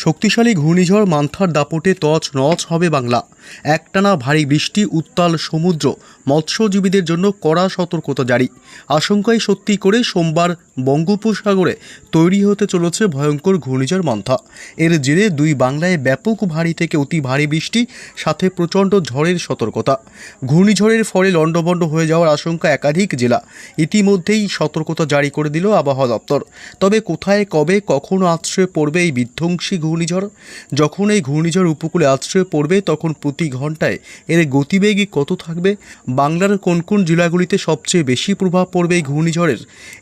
শক্তিশালী ঘূর্ণিঝড় মান্থার দাপটে তছ নছ হবে বাংলা। একটানা ভারী বৃষ্টি, উত্তাল সমুদ্র, মৎস্যজীবীদের জন্য কড়া সতর্কতা জারি। আশঙ্কায় সত্যি করে সোমবার বঙ্গোপসাগরে তৈরি হতে চলেছে ভয়ঙ্কর ঘূর্ণিঝড় মান্থা। এর জেরে দুই বাংলায় ব্যাপক ভারী থেকে অতি ভারী বৃষ্টি, সাথে প্রচণ্ড ঝড়ের সতর্কতা। ঘূর্ণিঝড়ের ফলে লণ্ডভণ্ড হয়ে যাওয়ার আশঙ্কা একাধিক জেলা। ইতিমধ্যেই সতর্কতা জারি করে দিল আবহাওয়া দপ্তর। তবে কোথায়, কবে, কখন আশ্রয় পড়বে এই বিধ্বংসী ঘূর্ণিঝড়? যখন এই ঘূর্ণিঝড় উপকূলে আশ্রয় পড়বে, তখন প্রতি ঘন্টায়। এর গতিবেগই কত থাকবে? বাংলার কোন কোন জেলাগুলিতে সবচেয়ে বেশি প্রভাব পড়বে এই ঘূর্ণিঝড়ের?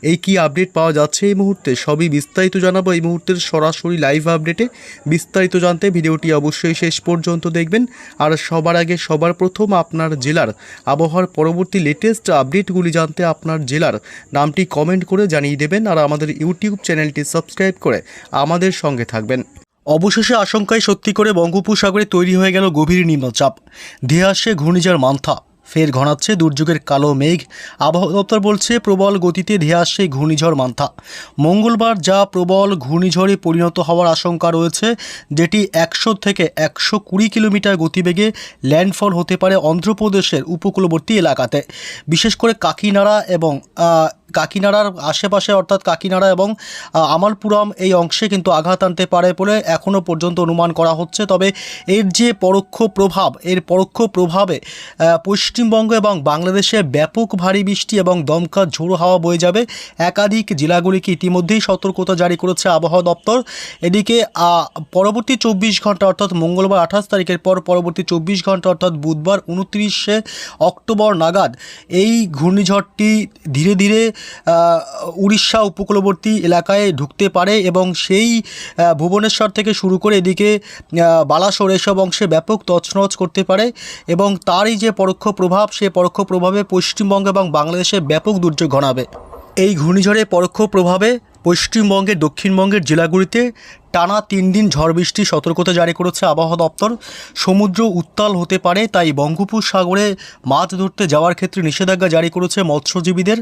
এই কি আপডেট পাওয়া যাচ্ছে এই মুহূর্তে? সবই বিস্তারিত জানাব এই মুহূর্তের সরাসরি লাইভ আপডেটে বিস্তারিত জানতে ভিডিওটি অবশ্যই শেষ পর্যন্ত দেখবেন। আর সবার আগে, সবার প্রথম আপনার জেলার আবহাওয়ার পরবর্তী লেটেস্ট আপডেটগুলি জানতে আপনার জেলার নামটি কমেন্ট করে জানিয়ে দেবেন। আর আমাদের ইউটিউব চ্যানেলটি সাবস্ক্রাইব করে আমাদের সঙ্গে থাকবেন। অবশেষে আশঙ্কায় সত্যি করে বঙ্গোপসাগরে তৈরি হয়ে গেল গভীর নিম্নচাপ। ধেয়ে আসছে ঘূর্ণিঝড় মান্থা। ফের ঘনাচ্ছে দুর্যোগের কালো মেঘ। আবহাওয়া দপ্তর বলছে, প্রবল গতিতে ধেয়ে আসছে ঘূর্ণিঝড় মান্থা। মঙ্গলবার যা প্রবল ঘূর্ণিঝড়ে পরিণত হওয়ার আশঙ্কা রয়েছে, যেটি একশো থেকে একশো কুড়ি কিলোমিটার গতিবেগে ল্যান্ডফল হতে পারে অন্ধ্রপ্রদেশের উপকূলবর্তী এলাকাতে। বিশেষ করে কাকিনাড়া এবং কাকিনাড়ার আশেপাশে অর্থাৎ কাকিনাড়া এবং আমালপুরম এই অংশে কিন্তু আঘাত আনতে পারে বলে এখনও পর্যন্ত অনুমান করা হচ্ছে। তবে এর যে পরোক্ষ প্রভাব, এর পরোক্ষ প্রভাবে পশ্চিমবঙ্গ এবং বাংলাদেশে ব্যাপক ভারী বৃষ্টি এবং দমকা ঝোড়ো হাওয়া বয়ে যাবে। একাধিক জেলাগুলিকে ইতিমধ্যেই সতর্কতা জারি করেছে আবহাওয়া দপ্তর। এদিকে পরবর্তী চব্বিশ ঘণ্টা অর্থাৎ মঙ্গলবার আঠাশ তারিখের পর পরবর্তী চব্বিশ ঘণ্টা অর্থাৎ বুধবার উনত্রিশে অক্টোবর নাগাদ এই ঘূর্ণিঝড়টি ধীরে ধীরে উড়িষ্যা উপকূলবর্তী এলাকায় ঢুকতে পারে এবং সেই ভুবনেশ্বর থেকে শুরু করে এদিকে বালাসোর এসব অংশে ব্যাপক তছনছ করতে পারে এবং তারই যে পরোক্ষ প্রভাব, সে পরোক্ষ প্রভাবে পশ্চিমবঙ্গ এবং বাংলাদেশে ব্যাপক দুর্যোগ ঘনাবে। এই ঘূর্ণিঝড়ে পরোক্ষ প্রভাবে পশ্চিমবঙ্গের, দক্ষিণবঙ্গের জেলাগুলিতে টানা তিন দিন ঝড় বৃষ্টি সতর্কতা জারি করেছে আবহাওয়া দপ্তর। সমুদ্র উত্তাল হতে পারে, তাই বঙ্গোপসাগরে মাছ ধরতে যাওয়ার ক্ষেত্রে নিষেধাজ্ঞা জারি করেছে মৎস্যজীবীদের।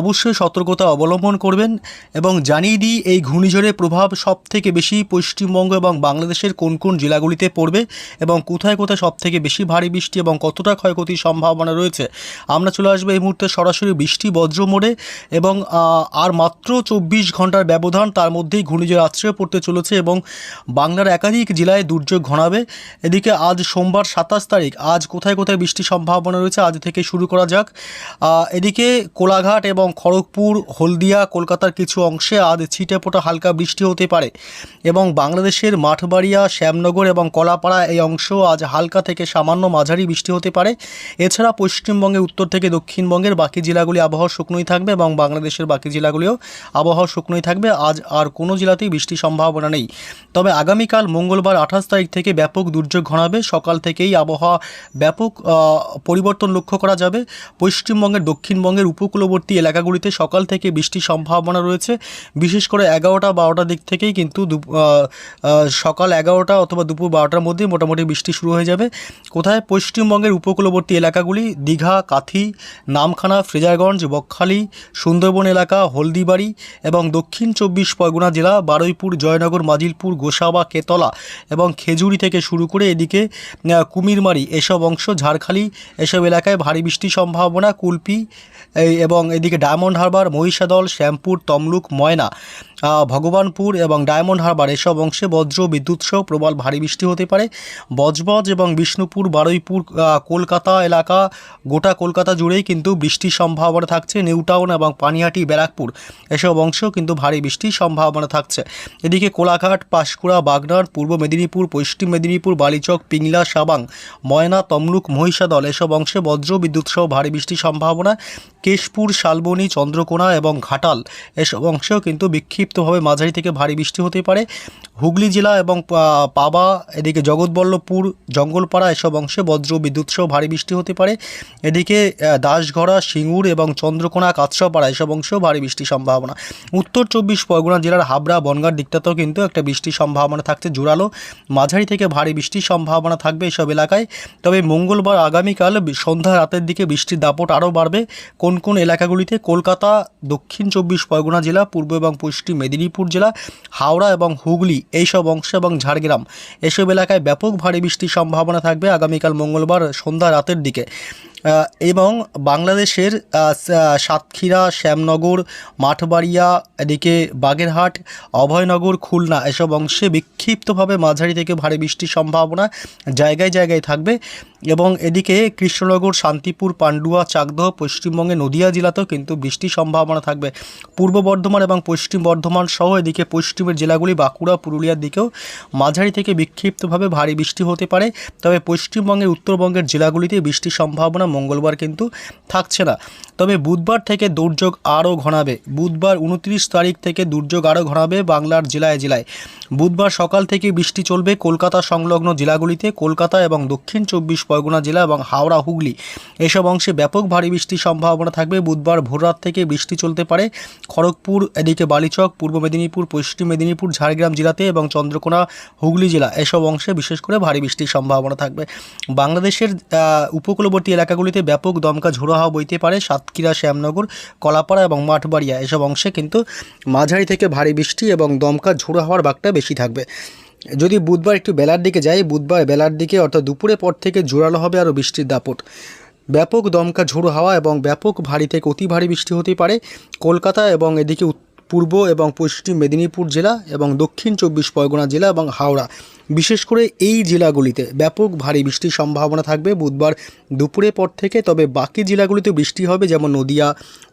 অবশ্যই সতর্কতা অবলম্বন করবেন এবং জানিয়ে দিই, এই ঘূর্ণিঝড়ের প্রভাব সব থেকে বেশি পশ্চিমবঙ্গ এবং বাংলাদেশের কোন কোন জেলাগুলিতে পড়বে এবং কোথায় কোথায় সব থেকে বেশি ভারী বৃষ্টি এবং কতটা ক্ষয়ক্ষতির সম্ভাবনা রয়েছে। আমরা চলে আসব এই মুহূর্তে সরাসরি বৃষ্টি বজ্র মোড়ে এবং আর মাত্র চব্বিশ ঘণ্টার ব্যবধান তার মধ্যেই ঘূর্ণিঝড় আশ্রয় পড়তে চলেছে। এবং বাংলার একাধিক জেলায় দুর্যোগ ঘনাবে। এদিকে আজ সোমবার সাতাশ তারিখ, আজ কোথায় কোথায় বৃষ্টির সম্ভাবনা রয়েছে আজ থেকে শুরু করা যাক। এদিকে কোলাঘাট এবং খড়গপুর, হলদিয়া, কলকাতার কিছু অংশে আজ ছিটেফোঁটা হালকা বৃষ্টি হতে পারে এবং বাংলাদেশের মাঠবাড়িয়া, শ্যামনগর এবং কলাপাড়া এই অংশ আজ হালকা থেকে সামান্য মাঝারি বৃষ্টি হতে পারে। এছাড়া পশ্চিমবঙ্গের উত্তর থেকে দক্ষিণবঙ্গের বাকি জেলাগুলি আবহাওয়া শুকনোই থাকবে এবং বাংলাদেশের বাকি জেলাগুলিও আবহাওয়া শুকনোই থাকবে। আজ আর কোনো জেলাতেই বৃষ্টির সম্ভাবনা নেই। তবে আগামীকাল মঙ্গলবার আঠাশ তারিখ থেকে ব্যাপক দুর্যোগ ঘনাবে। সকাল থেকেই আবহাওয়া ব্যাপক পরিবর্তন লক্ষ্য করা যাবে। পশ্চিমবঙ্গের দক্ষিণবঙ্গের উপকূলবর্তী এলাকাগুলিতে সকাল থেকে বৃষ্টির সম্ভাবনা রয়েছে। বিশেষ করে এগারোটা বারোটার দিক থেকেই কিন্তু সকাল এগারোটা অথবা দুপুর বারোটার মধ্যেই মোটামুটি বৃষ্টি শুরু হয়ে যাবে। কোথায়? পশ্চিমবঙ্গের উপকূলবর্তী এলাকাগুলি দীঘা, কাথি, নামখানা, ফ্রেজারগঞ্জ, বকখালি, সুন্দরবন এলাকা, হলদিবাড়ি এবং দক্ষিণ চব্বিশ পরগনা জেলা, বারুইপুর, জয়নগর মাজিলপুর গোসাবা, কেতলা এবং খেজুরি থেকে শুরু করে এদিকে কুমিরমারি এসব অংশ, ঝাড়খালি এসব এলাকায় ভারী বৃষ্টি সম্ভাবনা। কুলপি এবং এদিকে ডায়মন্ড হারবার, মহিষাদল, শ্যামপুর, তমলুক, ময়না। ভগবানপুর এবং ডায়মন্ড হারবার এসব অংশে বজ্র, বিদ্যুৎ সহ প্রবল ভারী বৃষ্টি হতে পারে। বজবজ এবং বিষ্ণুপুর, বারুইপুর কলকাতা এলাকা, গোটা কলকাতা জুড়েই কিন্তু বৃষ্টির সম্ভাবনা থাকছে। নিউ টাউন এবং পানিহাটি, ব্যারাকপুর এসব অংশেও কিন্তু ভারী বৃষ্টির সম্ভাবনা থাকছে। এদিকে কোলাঘাট, পাঁশকুড়া বাগনার পূর্ব মেদিনীপুর, পশ্চিম মেদিনীপুর, বালিচক, পিংলা, সাবাং, ময়না, তমলুক, মহিষাদল এসব অংশে বজ্র, বিদ্যুৎ সহ ভারী বৃষ্টির সম্ভাবনা। কেশপুর, শালবনী, চন্দ্রকোনা এবং ঘাটাল এসব অংশেও কিন্তু বিক্ষিপ্তভাবে মাঝারি থেকে ভারী বৃষ্টি হতে পারে। হুগলি জেলা এবং পাবা, এদিকে জগৎবল্লভপুর, জঙ্গলপাড়া এসব অংশে বজ্র বিদ্যুৎ সহ ভারী বৃষ্টি হতে পারে। এদিকে দাসঘড়া সিঙ্গুর এবং চন্দ্রকোনা, কাঁচরাপাড়া এসব অংশেও ভারী বৃষ্টির সম্ভাবনা। উত্তর চব্বিশ পরগনা জেলার হাবড়া বনগাঁর দিকটাতেও কিন্তু একটা বৃষ্টির সম্ভাবনা থাকছে জোরালো। মাঝারি থেকে ভারী বৃষ্টির সম্ভাবনা থাকবে এসব এলাকায়। তবে মঙ্গলবার আগামীকাল সন্ধ্যা রাতের দিকে বৃষ্টির দাপট আরও বাড়বে। কোন কোন এলাকাগুলিতে? কলকাতা, দক্ষিণ চব্বিশ পরগনা জেলা, পূর্ব এবং পশ্চিম মেদিনীপুর জেলা, হাওড়া এবং হুগলি এইসব অংশ এবং ঝাড়গ্রাম। এসব এলাকায় ব্যাপক ভারী বৃষ্টির সম্ভাবনা থাকবে আগামীকাল মঙ্গলবার সন্ধ্যা রাতের দিকে। এবং বাংলাদেশের সাতক্ষীরা, শ্যামনগর, মাঠবাড়িয়া, এদিকে বাগেরহাট, অভয়নগর, খুলনা এসব অংশে বিক্ষিপ্তভাবে মাঝারি থেকে ভারী বৃষ্টির সম্ভাবনা জায়গায় জায়গায় থাকবে। এবং এদিকে কৃষ্ণনগর, শান্তিপুর, পান্ডুয়া, চাকদহ পশ্চিমবঙ্গে নদিয়া জেলাতেও কিন্তু বৃষ্টির সম্ভাবনা থাকবে। পূর্ব বর্ধমান এবং পশ্চিম বর্ধমান সহ এদিকে পশ্চিমের জেলাগুলি বাঁকুড়া, পুরুলিয়ার দিকেও মাঝারি থেকে বিক্ষিপ্তভাবে ভারী বৃষ্টি হতে পারে। তবে পশ্চিমবঙ্গের উত্তরবঙ্গের জেলাগুলিতে বৃষ্টির সম্ভাবনা মঙ্গলবার কিন্তু থাকছে না। তবে বুধবার থেকে দুর্যোগ আরও ঘনাবে। বুধবার উনত্রিশ তারিখ থেকে দুর্যোগ আরও ঘনাবে বাংলার জেলায় জেলায়। বুধবার সকাল থেকে বৃষ্টি চলবে কলকাতা সংলগ্ন জেলাগুলিতে। কলকাতা এবং দক্ষিণ চব্বিশ পরগনা জেলা এবং হাওড়া হুগলি। এসব অংশে ব্যাপক ভারী বৃষ্টির সম্ভাবনা থাকবে। বুধবার ভোররাত থেকে বৃষ্টি চলতে পারে। খড়গপুর, এদিকে বালিচক, পূর্ব মেদিনীপুর, পশ্চিম মেদিনীপুর, ঝাড়গ্রাম জেলাতে এবং চন্দ্রকোনা, হুগলি জেলা এসব অংশে বিশেষ করে ভারী বৃষ্টির সম্ভাবনা থাকবে। বাংলাদেশের উপকূলবর্তী উপকূলবর্তী এলাকাগুলিতে ব্যাপক দমকা ঝোড়ো হাওয়া বইতে পারে সাতক্ষীরা, শ্যামনগর, কলাপাড়া এবং মাঠবাড়িয়া। এসব অংশে কিন্তু মাঝারি থেকে ভারী বৃষ্টি এবং দমকা ঝোড়ো হাওয়ার বাগটা বেশি থাকবে। যদি বুধবার একটু বেলার দিকে যাই, বুধবার বেলার দিকে অর্থাৎ দুপুরের পর থেকে জোরালো হবে আরও বৃষ্টির দাপট। ব্যাপক দমকা ঝোড়ো হাওয়া এবং ব্যাপক ভারী থেকে অতি ভারী বৃষ্টি হতে পারে কলকাতা এবং এদিকে পূর্ব এবং পশ্চিম মেদিনীপুর জেলা এবং দক্ষিণ চব্বিশ পরগনা জেলা এবং হাওড়া। বিশেষ করে এই জেলাগুলিতে ব্যাপক ভারী বৃষ্টির সম্ভাবনা থাকবে বুধবার দুপুরের পর থেকে, তবে বাকি জেলাগুলিতে বৃষ্টি হবে, যেমন নদিয়া,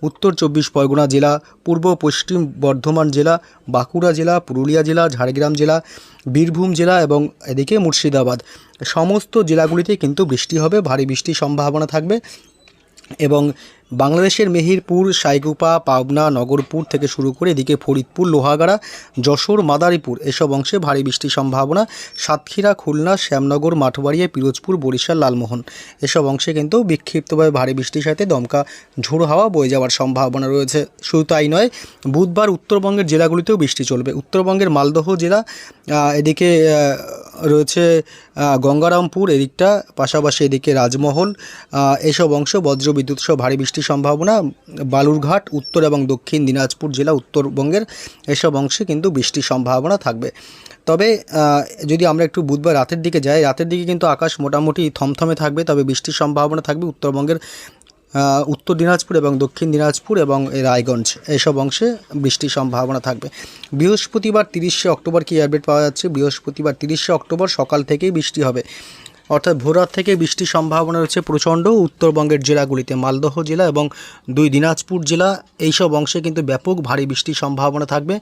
উত্তর চব্বিশ পরগনা জেলা, পূর্ব পশ্চিম বর্ধমান জেলা, বাঁকুড়া জেলা, পুরুলিয়া জেলা, ঝাড়গ্রাম জেলা, বীরভূম জেলা এবং এদিকে মুর্শিদাবাদ। সমস্ত জেলাগুলিতে কিন্তু বৃষ্টি হবে, ভারী বৃষ্টির সম্ভাবনা থাকবে এবং বাংলাদেশের মেহেরপুর, সাইগুপা, পাবনা, নগরপুর থেকে শুরু করে এদিকে ফরিদপুর, লোহাগাড়া, যশোর, মাদারীপুর এসব অংশে ভারী বৃষ্টির সম্ভাবনা। সাতক্ষীরা, খুলনা, শ্যামনগর মাঠবাড়িয়া পিরোজপুর, বরিশাল, লালমোহন এসব অংশে কিন্তু বিক্ষিপ্তভাবে ভারী বৃষ্টির সাথে দমকা, ঝোড়ো হাওয়া বয়ে যাওয়ার সম্ভাবনা রয়েছে। শুধু তাই নয়, বুধবার উত্তরবঙ্গের জেলাগুলিতেও বৃষ্টি চলবে। উত্তরবঙ্গের মালদহ জেলা এদিকে রয়েছে গঙ্গারামপুর এদিকটা, পাশাপাশি এদিকে রাজমহল এসব অংশ বজ্রবিদ্যুৎ সহ ভারী বৃষ্টির সম্ভাবনা, বালুরঘাট, উত্তর এবং দক্ষিণ দিনাজপুর জেলা উত্তরবঙ্গের এসব অংশে কিন্তু বৃষ্টির সম্ভাবনা থাকবে। তবে যদি আমরা একটু বুধবার রাতের দিকে যাই, রাতের দিকে কিন্তু আকাশ মোটামুটি থমথমে থাকবে, তবে বৃষ্টির সম্ভাবনা থাকবে উত্তরবঙ্গের উত্তর দিনাজপুর এবং দক্ষিণ দিনাজপুর এবং রায়গঞ্জ এসব অংশে বৃষ্টির সম্ভাবনা থাকবে। বৃহস্পতিবার তিরিশে অক্টোবর কি আপডেট পাওয়া যাচ্ছে? বৃহস্পতিবার তিরিশে অক্টোবর সকাল থেকেই বৃষ্টি হবে। অর্থাৎ ভোররাত থেকে বৃষ্টির সম্ভাবনা রয়েছে প্রচণ্ড। উত্তরবঙ্গের জেলাগুলিতে মালদহ জেলা এবং দুই দিনাজপুর জেলা, এইসব অংশে কিন্তু ব্যাপক ভারী বৃষ্টির সম্ভাবনা থাকবে।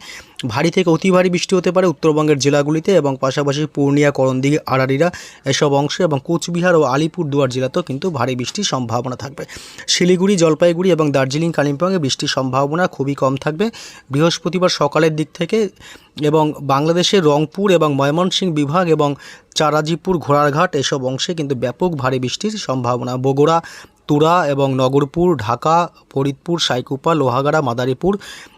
ভারী থেকে অতি ভারী বৃষ্টি হতে পারে উত্তরবঙ্গের জেলাগুলিতে এবং পাশাপাশি পূর্ণিয়া, করণদিঘি আড়ারিরা এসব অংশে এবং কোচবিহার ও আলিপুর দুয়ার জেলাতেও কিন্তু ভারী বৃষ্টির সম্ভাবনা থাকবে। শিলিগুড়ি, জলপাইগুড়ি এবং দার্জিলিং, কালিম্পংয়ে বৃষ্টির সম্ভাবনা খুবই কম থাকবে। বৃহস্পতিবার সকালের দিক থেকে এবং বাংলাদেশের রংপুর এবং ময়মনসিংহ বিভাগ এবং চারাজিপুর ঘোড়ারঘাট এসব অংশে কিন্তু ব্যাপক ভারী বৃষ্টির সম্ভাবনা। বগুড়া, তুরা এবং নগরপুর, ঢাকা, ফরিদপুর, সাইকুপা, লোহাগাড়া, মাদারীপুর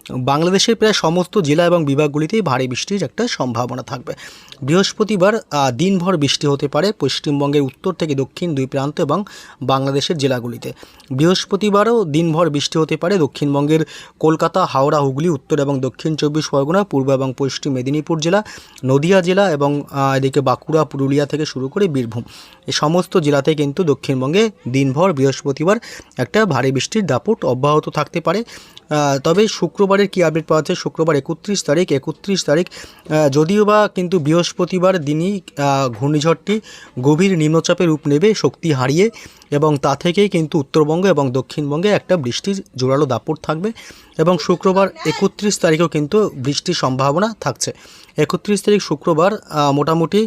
বাংলাদেশের প্রায় সমস্ত জেলা এবং বিভাগগুলিতেই ভারী বৃষ্টির একটা সম্ভাবনা থাকবে। বৃহস্পতিবার দিনভর বৃষ্টি হতে পারে পশ্চিমবঙ্গের উত্তর থেকে দক্ষিণ দুই প্রান্ত এবং বাংলাদেশের জেলাগুলিতে। বৃহস্পতিবারও দিনভর বৃষ্টি হতে পারে দক্ষিণবঙ্গের কলকাতা, হাওড়া, হুগলি, উত্তর এবং দক্ষিণ চব্বিশ পরগনা, পূর্ব এবং পশ্চিম মেদিনীপুর জেলা, নদিয়া জেলা এবং এদিকে বাঁকুড়া, পুরুলিয়া থেকে শুরু করে বীরভূম। এই সমস্ত জেলাতে কিন্তু দক্ষিণবঙ্গে দিনভর বৃহস্পতিবার একটা ভারী বৃষ্টির দাপট অব্যাহত থাকতে পারে। তবে তবে শুক্রবারের কী আপডেট পাওয়া যাচ্ছে? শুক্রবার একত্রিশ তারিখ একত্রিশ তারিখ যদিও বা কিন্তু বৃহস্পতিবার দিনই ঘূর্ণিঝড়টি গভীর নিম্নচাপে রূপ নেবে, শক্তি হারিয়ে এবং তা থেকেই কিন্তু উত্তরবঙ্গ এবং দক্ষিণবঙ্গে একটা বৃষ্টির জোরালো দাপট থাকবে এবং শুক্রবার একত্রিশ তারিখেও কিন্তু বৃষ্টির সম্ভাবনা থাকছে। একত্রিশ তারিখ শুক্রবার মোটামুটি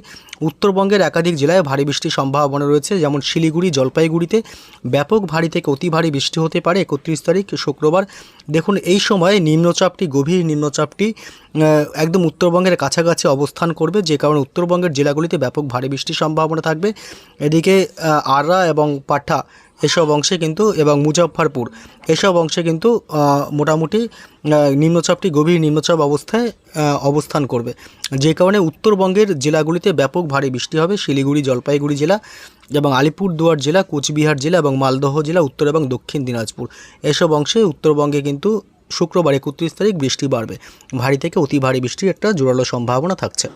উত্তরবঙ্গের একাধিক জেলায় ভারী বৃষ্টির সম্ভাবনা রয়েছে, যেমন শিলিগুড়ি, জলপাইগুড়িতে ব্যাপক ভারী থেকে অতি ভারী বৃষ্টি হতে পারে। একত্রিশ তারিখ শুক্রবার, দেখুন এই সময়ে নিম্নচাপটি, গভীর নিম্নচাপটি একদম উত্তরবঙ্গের কাছাকাছি অবস্থান করবে, যে কারণে উত্তরবঙ্গের জেলাগুলিতে ব্যাপক ভারী বৃষ্টির সম্ভাবনা থাকবে। এদিকে আররা এবং পাঠা এসব অংশে কিন্তু, এবং মুজফ্ফরপুর এসব অংশে কিন্তু মোটামুটি নিম্নচাপটি গভীর নিম্নচাপ অবস্থায় অবস্থান করবে। যে কারণে উত্তরবঙ্গের জেলাগুলিতে ব্যাপক ভারী বৃষ্টি হবে। শিলিগুড়ি, জলপাইগুড়ি জেলা এবং আলিপুরদুয়ার জেলা, কোচবিহার জেলা এবং মালদহ জেলা, উত্তর এবং দক্ষিণ দিনাজপুর। এসব অংশে উত্তরবঙ্গে কিন্তু শুক্রবার একত্রিশ তারিখ বৃষ্টি বাড়বে। ভারী থেকে অতি ভারী বৃষ্টির একটা জোরালো সম্ভাবনা থাকছে।